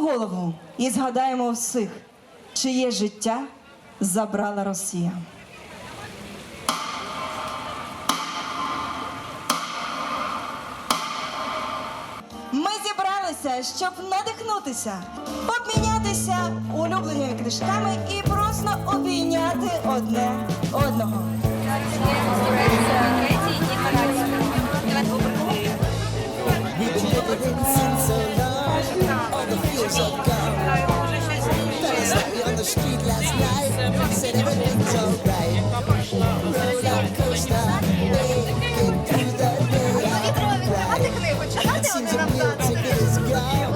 голову і згадаємо всіх, чиє життя забрала Росія. Ми зібралися, щоб надихнутися, обмінятися улюбленими книжками і просто обійняти одне одного. street last night. Said everything's alright. Roller coaster, waking through the daylight. Seems a meal ticket is gone.